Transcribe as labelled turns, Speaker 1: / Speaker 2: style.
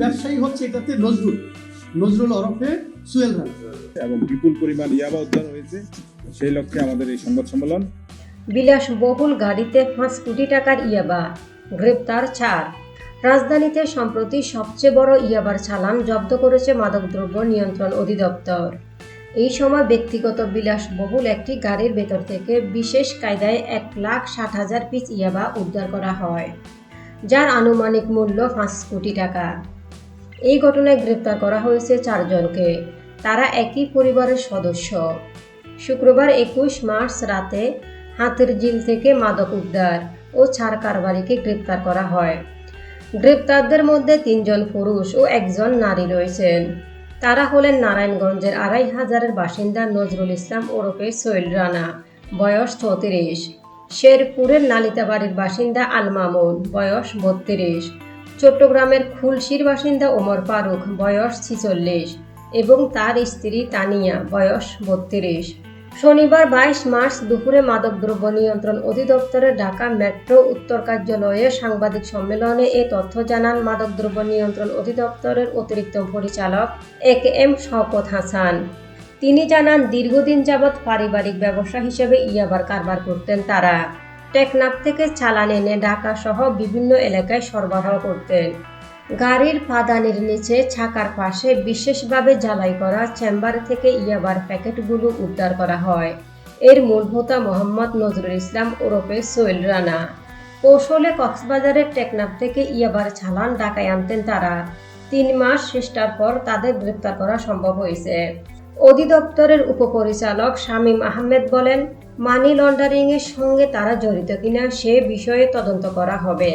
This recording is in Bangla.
Speaker 1: ব্যবসায়ী হচ্ছে এটাতে নজরুল নজরুল ওরফে সুয়েল রানা।
Speaker 2: এবং বিপুল পরিমাণ ইয়াবা উদ্ধার হয়েছে। সেই লক্ষ্যে আমাদের এই সংবাদ সম্মেলন।
Speaker 3: বিলাসবহুল গাড়িতে পাঁচ কোটি টাকার ইয়াবা গ্রেপ্তার চার। রাজধানীতে সম্প্রতি সবচেয়ে বড় ইয়াবার চালান জব্দ করেছে মাদকদ্রব্য নিয়ন্ত্রণ অধিদপ্তর। এই সময় ব্যক্তিগত বিলাসবহুল একটি গাড়ির ভেতর থেকে বিশেষ কায়দায় এক লাখ ষাট হাজার পিস ইয়াবা উদ্ধার করা হয় যার আনুমানিক মূল্য পাঁচ কোটি টাকা। এই ঘটনায় গ্রেপ্তার করা হয়েছে চারজনকে। তারা একই পরিবারের সদস্য। শুক্রবার একুশ মার্চ রাতে হাতের জিল থেকে মাদক উদ্ধার ও ছাড় কারবারিকে গ্রেপ্তার করা হয়। গ্রেপ্তারদের মধ্যে তিনজন পুরুষ ও একজন নারী রয়েছেন। তারা হলেন নারায়ণগঞ্জের আড়াই হাজারের বাসিন্দা নজরুল ইসলাম ওরফে সোহেল রানা, বয়স চৌত্রিশ শেরপুরের নালিতাবাড়ির বাসিন্দা আল মামুন, বয়স বত্রিশ। চট্টগ্রামের খুলশির বাসিন্দা ওমর ফারুক, বয়স ছিচল্লিশ, এবং তার স্ত্রী তানিয়া, বয়স বত্রিশ। শনিবার বাইশ মার্চ দুপুরে মাদকদ্রব্য নিয়ন্ত্রণ অধিদপ্তরের ঢাকা মেট্রো উত্তর কার্যালয়ে সাংবাদিক সম্মেলনে এ তথ্য জানান মাদকদ্রব্য নিয়ন্ত্রণ অধিদপ্তরের অতিরিক্ত পরিচালক A K M Shawkat Hasan. তিনি জানান, দীর্ঘদিন যাবৎ পারিবারিক ব্যবসা হিসেবে ইয়াবার কারবার করতেন তারা। টেকনাফ থেকে চালান এনে ঢাকা সহ বিভিন্ন এলাকায় সরবরাহ করতেন। গাড়ির পাদানির নিচে ছাকার পাশে বিশেষভাবে জ্বালাই করা চেম্বার থেকে ইয়াবার প্যাকেটগুলো উদ্ধার করা হয়। এর মূল হোতা মোহাম্মদ নজরুল ইসলাম ওরফে সোহেল রানা। কৌশলে কক্সবাজারের টেকনাফ থেকে ইয়াবার চালান ঢাকায় আনতেন তারা। তিন মাস চেষ্টার পর তাদের গ্রেপ্তার করা সম্ভব হয়েছে। অধিদপ্তরের উপপরিচালক শামীম আহমেদ বলেন মানি লন্ডারিংয়ের সঙ্গে তারা জড়িত কিনা সে বিষয়ে তদন্ত করা হবে।